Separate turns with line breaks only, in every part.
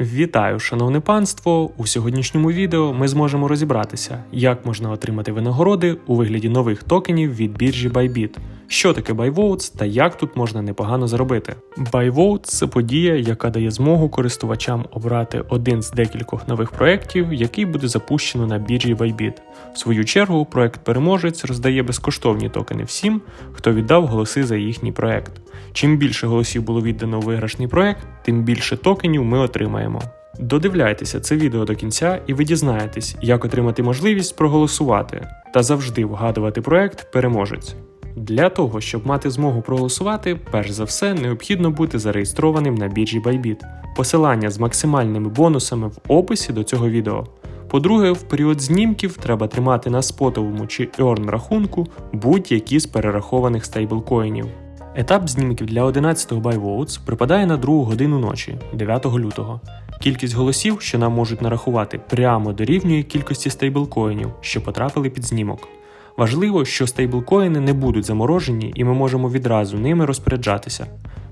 Вітаю, шановне панство! У сьогоднішньому відео ми зможемо розібратися, як можна отримати винагороди у вигляді нових токенів від біржі Bybit, що таке BuyVotes та як тут можна непогано заробити. BuyVotes – це подія, яка дає змогу користувачам обрати один з декількох нових проєктів, який буде запущено на біржі Bybit. В свою чергу, проект переможець роздає безкоштовні токени всім, хто віддав голоси за їхній проект. Чим більше голосів було віддано у виграшний проект, тим більше токенів ми отримаємо. Додивляйтеся це відео до кінця, і ви дізнаєтесь, як отримати можливість проголосувати та завжди вгадувати проект переможець. Для того, щоб мати змогу проголосувати, перш за все необхідно бути зареєстрованим на біржі Bybit. Посилання з максимальними бонусами в описі до цього відео. По-друге, в період знімків треба тримати на спотовому чи earn рахунку будь-які з перерахованих стейблкоїнів. Етап знімків для 11-го BuyVotes припадає на 2 годину ночі, 9 лютого. Кількість голосів, що нам можуть нарахувати, прямо дорівнює кількості стейблкоїнів, що потрапили під знімок. Важливо, що стейблкоїни не будуть заморожені і ми можемо відразу ними розпоряджатися.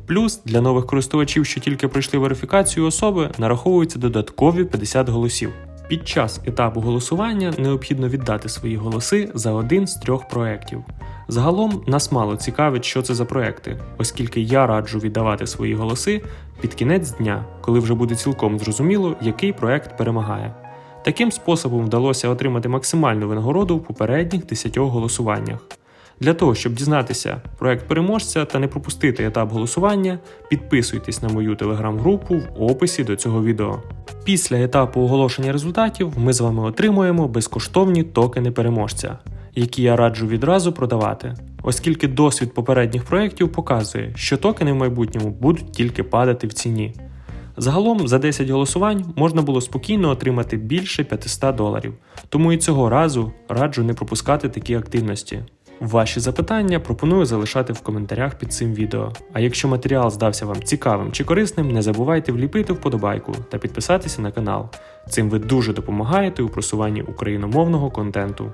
Плюс для нових користувачів, що тільки пройшли верифікацію особи, нараховуються додаткові 50 голосів. Під час етапу голосування необхідно віддати свої голоси за один з трьох проєктів. Загалом нас мало цікавить, що це за проекти, оскільки я раджу віддавати свої голоси під кінець дня, коли вже буде цілком зрозуміло, який проект перемагає. Таким способом вдалося отримати максимальну винагороду в попередніх 10 голосуваннях. Для того, щоб дізнатися проект переможця та не пропустити етап голосування, підписуйтесь на мою телеграм-групу в описі до цього відео. Після етапу оголошення результатів ми з вами отримуємо безкоштовні токени переможця, які я раджу відразу продавати, оскільки досвід попередніх проєктів показує, що токени в майбутньому будуть тільки падати в ціні. Загалом за 10 голосувань можна було спокійно отримати більше 500 доларів, тому і цього разу раджу не пропускати такі активності. Ваші запитання пропоную залишати в коментарях під цим відео. А якщо матеріал здався вам цікавим чи корисним, не забувайте вліпити вподобайку та підписатися на канал. Цим ви дуже допомагаєте у просуванні україномовного контенту.